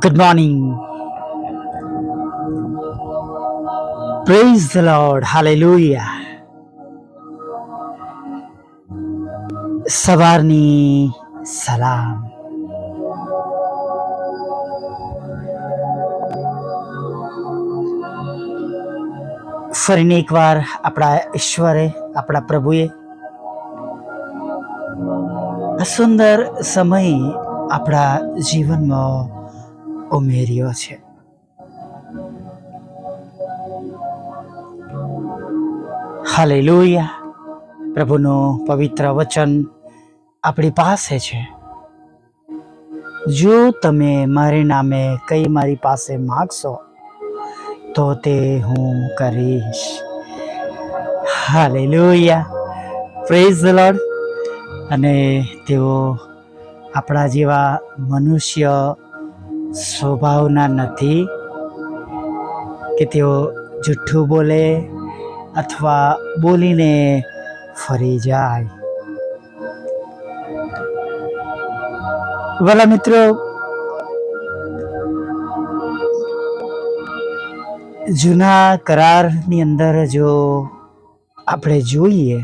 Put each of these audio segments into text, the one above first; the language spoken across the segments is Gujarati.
Good morning. Praise the Lord. Hallelujah. સવારની સલામ ફરીને એકવાર આપણા ઈશ્વરે, આપણા પ્રભુએ સુંદર સમય આપણા જીવનમાં ઉમેર્યો છે. હાલે લોહિયા પ્રભુનું પવિત્ર વચન આપણી પાસે છે. જો તમે મારે નામે કઈ મારી પાસે માગશો, તો તે હું કરીશ. હાલે પ્રેઝ ફ્રેઝ લોર્ડ અને તેઓ આપણા જેવા મનુષ્ય સ્વભાવના નથી કે તેઓ જુઠ્ઠું બોલે અથવા બોલીને ફરી જાય. વાલા મિત્રો, જૂના કરારની અંદર જો આપણે જોઈએ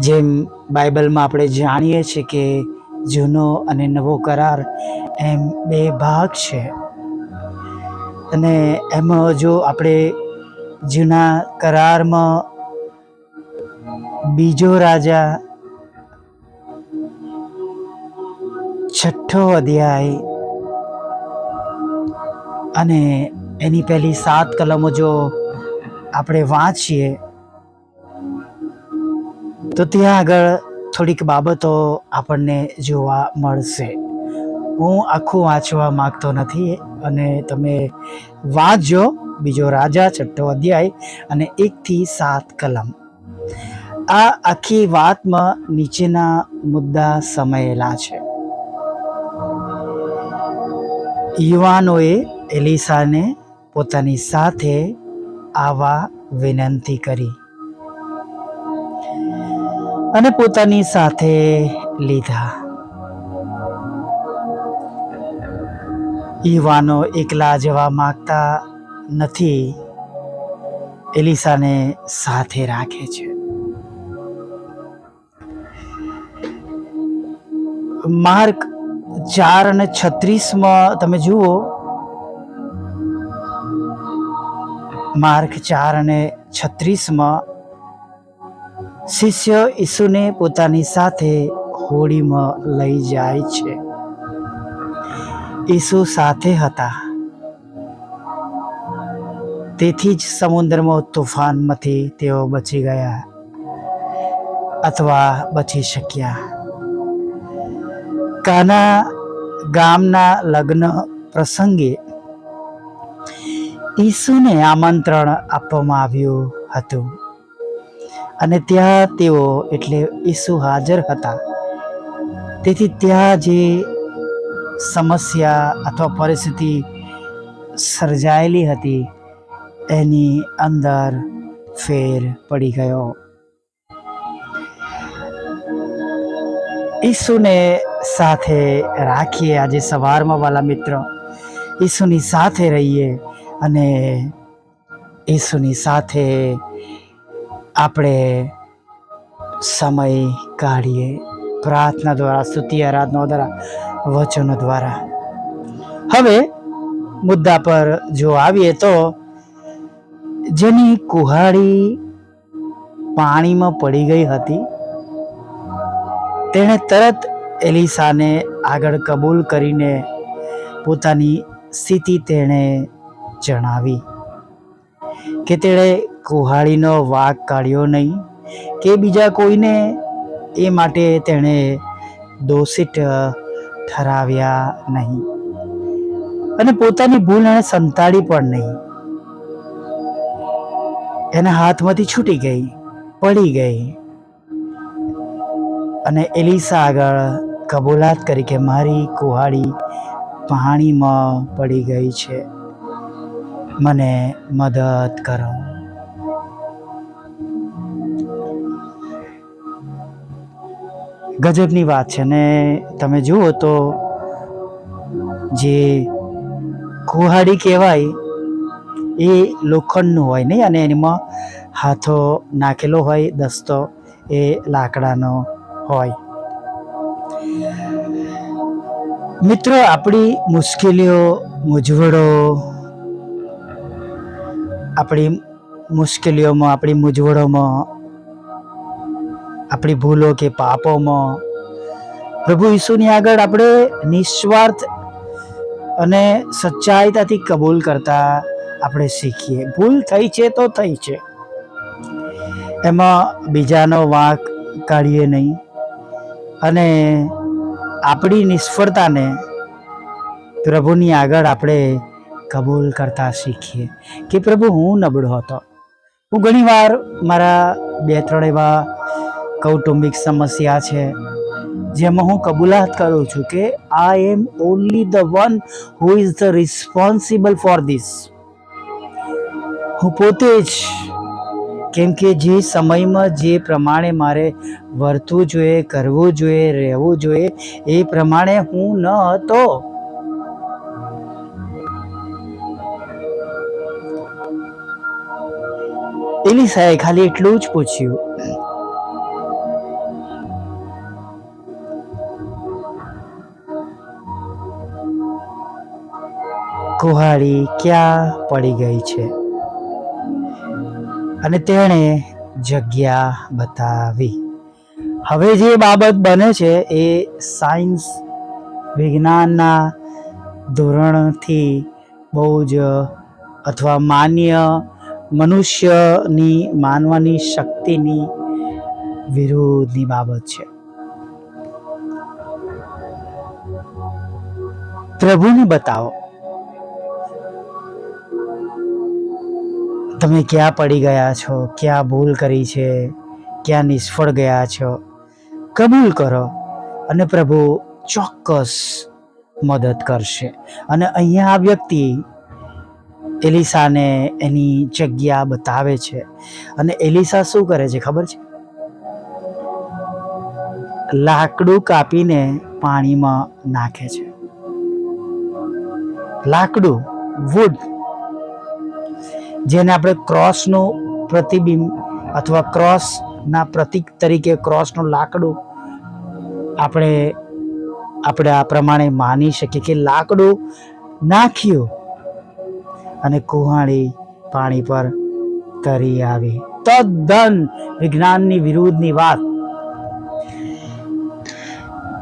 જેમ બાઇબલમાં આપણે જાણીએ છીએ કે જૂનો અને નવો કરાર એમ બે ભાગ છે. અને એમાં જો આપણે જૂના કરારમાં બીજો રાજા છઠ્ઠો અધ્યાય અને એની પહેલી સાત કલમો જો આપણે વાંચીએ તો ત્યાં આગળ થોડીક બાબતો આપણને જોવા મળશે. હું આખું વાંચવા માંગતો નથી અને તમે વાંચજો. બીજો રાજા, છઠ્ઠો અધ્યાય અને એકથી સાત કલમ. આ આખી વાતમાં નીચેના મુદ્દા સમાયેલા છે. યુવાનોએ એલિસાને પોતાની સાથે આવવા વિનંતી કરી. અને પોતાની સાથે લીધા. યુવાનો એકલા જવા માંગતા નથી. એલિસાને સાથે રાખે છે. માર્ક ચાર અને છત્રીસમાં તમે જુઓ. માર્ક ચાર અને છત્રીસમાં શિષ્ય ઈસુને પોતાની સાથે હોડીમાં લઈ જાય છે. ઈસુ સાથે હતા. તેથી જ સમુદ્રમાં તોફાનમાંથી તેઓ બચી ગયા અથવા બચી શક્યા. કાના ગામના લગ્ન પ્રસંગે ઈસુને આમંત્રણ આપવામાં આવ્યું હતું. અને ત્યાં તેઓ એટલે ઈસુ હાજર હતા. તેથી ત્યાં જે સમસ્યા અથવા પરિસ્થિતિ સર્જાયેલી હતી, એની અંદર ફેર પડી ગયો. ઈસુને સાથે રાખીએ આજે સવારમાં વાલા મિત્ર. ઈસુની સાથે રહીએ અને ઈસુની સાથે આપણે સમય કાઢીએ. પ્રાર્થના દ્વારા, સ્તુતિ, આરાધના દ્વારા, વચનો દ્વારા. હવે મુદ્દા પર જો આવીએ તો જેની કુહાડી પાણીમાં પડી ગઈ હતી, તેણે તરત એલિસાને આગળ કબૂલ કરીને પોતાની સ્થિતિ તેણે જણાવી કે તેણે કુહાડીનો વાઘ કાઢ્યો નહીં કે બીજા કોઈને, એ માટે તેણે દોષિત ઠરાવ્યા નહીં. અને પોતાની ભૂલ એણે સંતાડી પણ નહીં. એના હાથમાંથી છૂટી ગઈ, પડી ગઈ. અને એલિસા આગળ કબૂલાત કરી કે મારી કુહાડી પાણીમાં પડી ગઈ છે. મને મદદ કરો. ગજબની વાત છે. ને તમે જુઓ તો જે કુહાડી કહેવાય એ લોખંડનું હોય નહીં, અને એમાં હાથો નાખેલો હોય, દસ્તો એ લાકડાનો હોય. મિત્રો, આપણી મુશ્કેલીઓ, મૂંઝવણો, આપણી મુશ્કેલીઓમાં, આપણી મૂંઝવણોમાં આપણી ભૂલો કે પાપોમાં. પ્રભુ ઈસુની આગળ આપણે નિસ્વાર્થ અને સચ્ચાઈતાથી કબૂલ કરતા આપણે શીખીએ. ભૂલ થઈ છે તો થઈ છે. એમાં બીજાનો વાંક કાઢીએ નહીં. અને આપણી નિષ્ફળતાને પ્રભુની આગળ આપણે કબૂલ કરતા શીખીએ. કે પ્રભુ હું નબળો હતો. હું ઘણીવાર મારા બે ત્રણ એવા કૌટુંબિક સમસ્યા છે. જેમાં હું કબૂલાત કરું છું કે I am only the one who is the responsible for this હું પોતે જ, કેમ કે જે સમયમાં જે પ્રમાણે મારે વર્તવું જોઈએ, કરવું જોઈએ, રહેવું જોઈએ, એ પ્રમાણે હું ન હતો. એલિસાએ ખાલી એટલું જ પૂછ્યું. કુહાડી ક્યાં પડી ગઈ છે? અને તેણે જગ્યા બતાવી. હવે જે બાબત બને છે એ સાયન્સ વિજ્ઞાનના ધોરણથી બહુ જ અથવા માન્ય મનુષ્યની માનવાની શક્તિની વિરુદ્ધની બાબત છે. પ્રભુને બતાવો. તમે ક્યાં પડી ગયા છો? ક્યાં ભૂલ કરી છે? ક્યાં નિષ્ફળ ગયા છો? કબૂલ કરો અને પ્રભુ ચોક્કસ મદદ કરશે. અને અહીંયા આ વ્યક્તિ એલિસાને એની જગ્યા બતાવે છે. અને એલિસા શું કરે છે ખબર છે? લાકડું કાપીને પાણીમાં નાખે છે. લાકડું વુડ જેને આપણે ક્રોસનું પ્રતિબિંબ અથવા ક્રોસના પ્રતીક તરીકે ક્રોસનું લાકડું આપણે આપણે આ પ્રમાણે માની શકીએ કે લાકડું નાખ્યું અને કુહાડી પાણી પર તરી આવી. તદ્દન વિજ્ઞાનની વિરુદ્ધની વાત.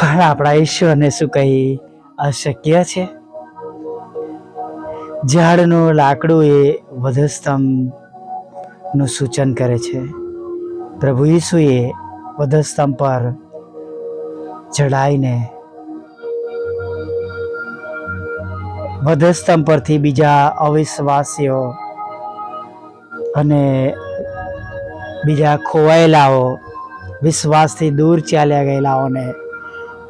પણ આપણા ઈશ્વરને શું કહી અશક્ય છે? ઝાડનું લાકડું એ વધસ્તંભનું સૂચન કરે છે. પ્રભુ ઈસુએ વધસ્તંભ પર ચડાઈને વધસ્તંભ પરથી બીજા અવિશ્વાસીઓ અને બીજા ખોવાયેલાઓ વિશ્વાસથી દૂર ચાલ્યા ગયેલાઓને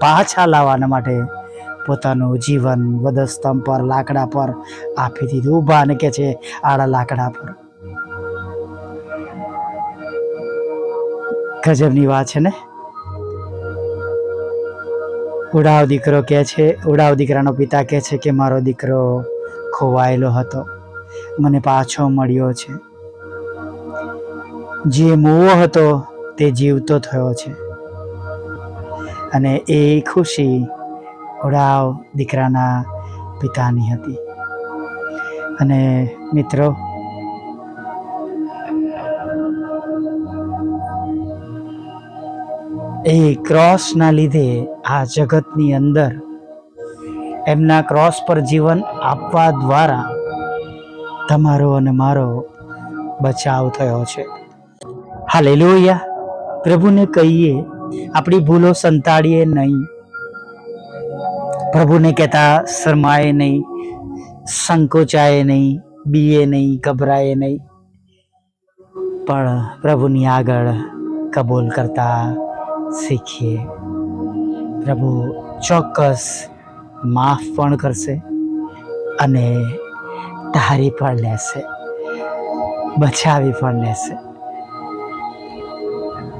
પાછા લાવવાના માટે પોતાનું જીવન વધસ્તંભ પર, લાકડા પર આપી દીધું. ઊભા અને કે છે, આડા લાકડા પર. ગજબની વાત છે ને? ઉડાવ દીકરો કે છે, ઉડાવ દીકરાનો પિતા કહે છે કે મારો દીકરો ખોવાયેલો હતો. મને પાછો મળ્યો છે. જે મૂવો હતો તે જીવતો થયો છે. અને એ ખુશી ઉડાવ દીકરાના પિતાની હતી. અને મિત્રો, એ ક્રોસના લીધે આ જગતની અંદર એમના ક્રોસ પર જીવન આપવા દ્વારા તમારો અને મારો બચાવ થયો છે. હાલેલુયા. પ્રભુને કહીએ, આપણી ભૂલો સંતાડીએ નહીં. પ્રભુને કહેતા શરમાએ નહીં, સંકોચાય નહીં, બીએ નહીં, ગભરાય નહીં. પણ પ્રભુની આગળ કબૂલ કરતા શીખીએ. પ્રભુ ચોક્કસ માફ પણ કરશે અને ધારી પણ લેશે, બચાવી પણ લેશે.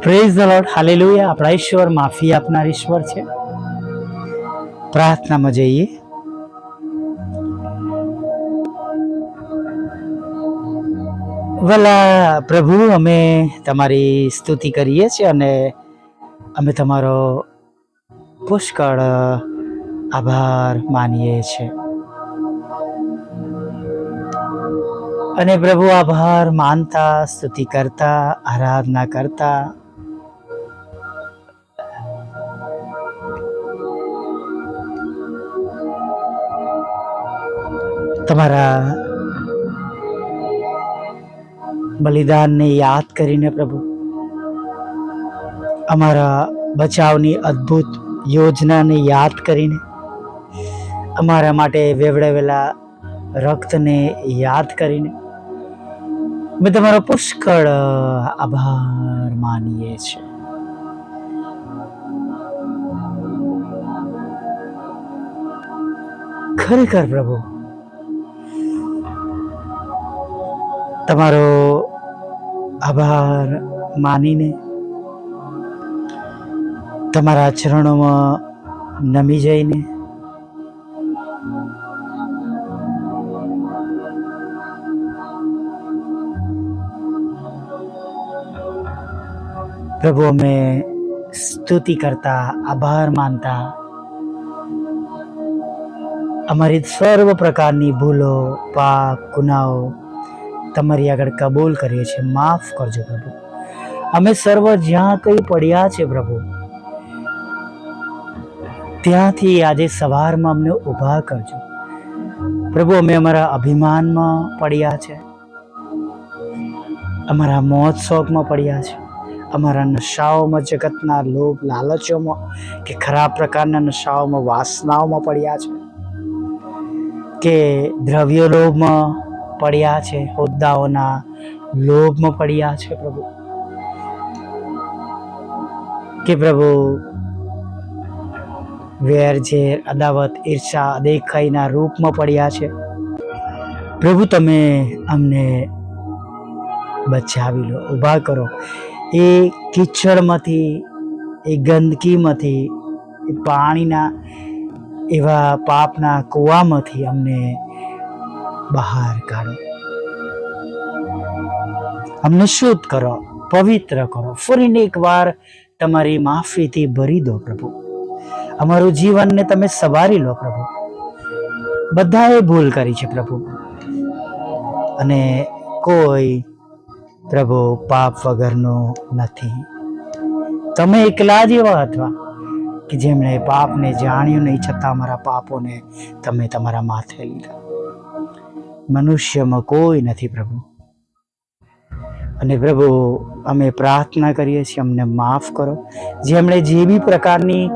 પ્રેઝ ધ લોર્ડ હાલેલુયા આપણા ઈશ્વર માફી આપનાર ઈશ્વર છે. પ્રાર્થનામાં જઈએ. વલા પ્રભુ, અમે તમારી સ્તુતિ કરીએ છીએ અને અમે તમારો પુષ્કળ આભાર માનીએ છીએ. અને પ્રભુ, આભાર માનતા, સ્તુતિ કરતા, આરાધના કરતા તમારા બલિદાનને યાદ કરીને પ્રભુ, અમારા બચાવની અદ્ભુત યોજનાને યાદ કરીને, અમારા માટે વેવડાવેલા રક્તને યાદ કરીને, અમે તમારો પુષ્કળ આભાર માનીએ છીએ. ખરેખર પ્રભુ તમારો આભાર માનીને તમારા ચરણોમાં નમી જઈને પ્રભુ અમે સ્તુતિ કરતા આભાર માનતા અમારી સર્વ પ્રકારની ભૂલો પાપ ગુનાઓ તમારી આગળ કબૂલ કરીએ છીએ. માફ કરજો પ્રભુ. અમે સર્વ જ્યાં કંઈ પડ્યા છે પ્રભુ, ત્યાંથી આજે સવારમાં અમને ઊભા કરજો. પ્રભુ, અમે અમારા અભિમાનમાં પડ્યા છે. અમારા શોખમાં પડ્યા છે. અમારા નશાઓમાં, જગતના લોભ, લાલચોમાં કે ખરાબ પ્રકારના નશાઓમાં, વાસનાઓમાં પડ્યા છે. કે દ્રવ્ય લોભમાં પડ્યા છે, હોદ્દાઓના લોભમાં પડ્યા છે પ્રભુ. કે પ્રભુ, વેર, ઝેર, અદાવત, ઈર્ષા, દેખાઈના રૂપમાં પડ્યા છે. પ્રભુ, તમે અમને બચાવી લો, ઊભા કરો. એ કીચડમાંથી, એ ગંદકીમાંથી, એ પાણીના એવા પાપના કૂવામાંથી અમને બહાર કાઢો. અમને શુદ્ધ કરો, પવિત્ર કરો. ફરીને એકવાર તમારી માફીથી ભરી દો પ્રભુ. અમારું જીવનને તમે સવારી લો પ્રભુ. બધાએ ભૂલ કરી છે પ્રભુ. અને કોઈ પ્રભુ પાપ વગરનું નથી. તમે એકલા જ એવા હતા કે જેમણે પાપને જાણ્યું નહીં, છતાં અમારા પાપોને તમે તમારા માથે લીધા. મનુષ્યમાં કોઈ નથી પ્રભુ. અને પ્રભુ, અમે પ્રાર્થના કરીએ છીએ, અમને માફ કરો. જેમણે જે બી પ્રકારની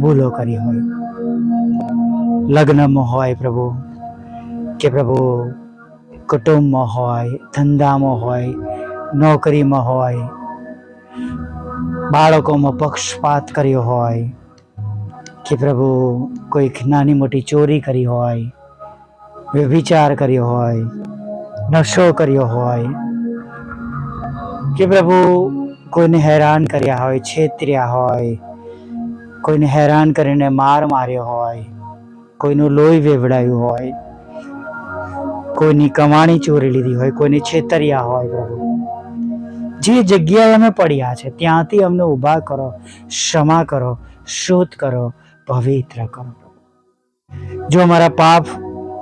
ભૂલો કરી હોય, લગ્નમાં હોય પ્રભુ, કે પ્રભુ, કુટુંબમાં હોય, ધંધામાં હોય, નોકરીમાં હોય, બાળકોમાં પક્ષપાત કર્યો હોય, કે પ્રભુ, કોઈક નાની મોટી ચોરી કરી હોય વ્યભિચાર કર્યો હોય, નશો કર્યો હોય, કે પ્રભુ કોઈને હેરાન કર્યા હોય, છેતર્યા હોય, કોઈને હેરાન કરીને માર માર્યો હોય, કોઈનું લોહી વેવડાયું હોય, કોઈની કમાણી ચોરી લીધી હોય, કોઈને છેતર્યા હોય પ્રભુ. જે જગ્યાએ અમે પડ્યા છે, ત્યાંથી અમને ઊભા કરો, ક્ષમા કરો, શોધ કરો, પવિત્ર કરો. જો અમારા પાપ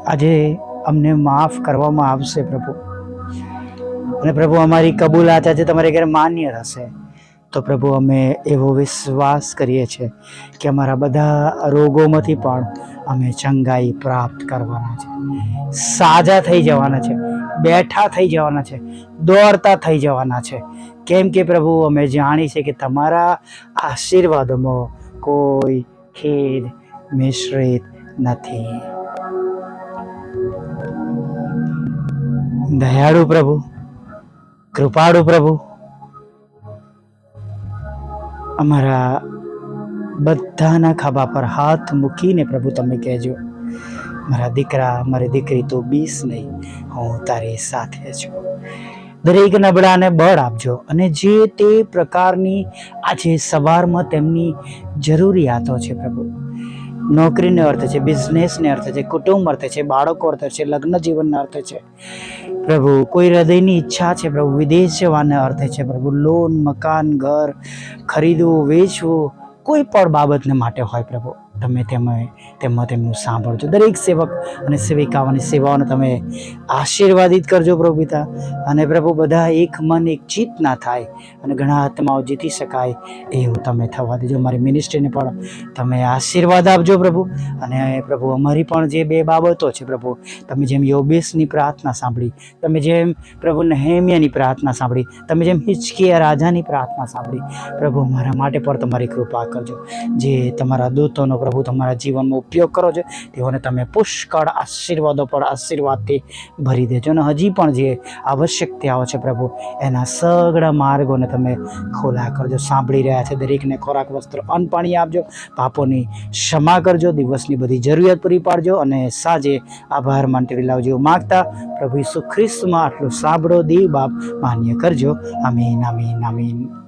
આજે અમને માફ કરવામાં આવશે પ્રભુ. અને પ્રભુ, અમારી કબૂલાત આજે તમારે ઘરે માન્ય થશે તો પ્રભુ, અમે એવો વિશ્વાસ કરીએ છીએ કે અમારા બધા રોગોમાંથી પણ અમે ચંગાઈ પ્રાપ્ત કરવાના છે. સાજા થઈ જવાના છે, બેઠા થઈ જવાના છે, દોડતા થઈ જવાના છે. કેમ કે પ્રભુ, અમે જાણી છે કે તમારા આશીર્વાદોમાં કોઈ ખેદ મિશ્રિત નથી. દયાળુ પ્રભુ કૃપાળુ પ્રભુ અમારા બધાના ખાબા પર હાથ મૂકીને પ્રભુ તમે કહેજો મારા દીકરા મારી દીકરી તો બીસ નહીં હું તારી સાથે છું દરેક નબળાને બળ આપજો અને જે તે પ્રકારની આજે સવારમાં તેમની જરૂરિયાતો છે પ્રભુ. નોકરીને અર્થે છે, બિઝનેસને અર્થે છે, કુટુંબ અર્થે છે, બાળકો અર્થે છે, લગ્ન જીવનના અર્થે છે. પ્રભુ, કોઈ હૃદયની ઈચ્છા છે પ્રભુ, વિદેશ જવાના અર્થે છે પ્રભુ, લોન, મકાન, ઘર, ખરીદવું, વેચવું, કોઈ પણ બાબતને માટે હોય પ્રભુ. તમે તેમાં તેમાં તેમનું સાંભળજો. દરેક સેવક અને સેવિકાઓની સેવાઓને તમે આશીર્વાદિત કરજો પ્રભુ પિતા. અને પ્રભુ, બધા એક મન, એક ચિત્ત ના થાય અને ઘણા આત્માઓ જીતી શકાય એવું તમે થવા દેજો. મારી મિનિસ્ટ્રીને પણ તમે આશીર્વાદ આપજો પ્રભુ. અને પ્રભુ, અમારી પણ જે બે બાબતો છે પ્રભુ, તમે જેમ યોબેશની પ્રાર્થના સાંભળી, તમે જેમ પ્રભુ નહેમિયાની પ્રાર્થના સાંભળી, તમે જેમ હિચકિયા રાજાની પ્રાર્થના સાંભળી, પ્રભુ મારા માટે પણ તમારી કૃપા કરજો. જે તમારા દૂતોનો પ્રભુ તમારા જીવનમાં ઉપયોગ કરો છો, તેઓને તમે પુષ્કળ આશીર્વાદો પર આશીર્વાદથી ભરી દેજો. અને હજી પણ જે આવશ્યકતાઓ છે પ્રભુ, એના સગળા માર્ગોને તમે ખોલા કરજો. સાંભળી રહ્યા છે દરેકને ખોરાક, વસ્ત્ર, અન્ન પાણી આપજો. પાપોની ક્ષમા કરજો. દિવસની બધી જરૂરિયાત પૂરી પાડજો અને સાંજે આભાર માનતી લાવજો. માગતા પ્રભુ ઈસુ આટલું સાંભળો, દેવ બાપ માન્ય કરજો. આમીન આમીન આમીન.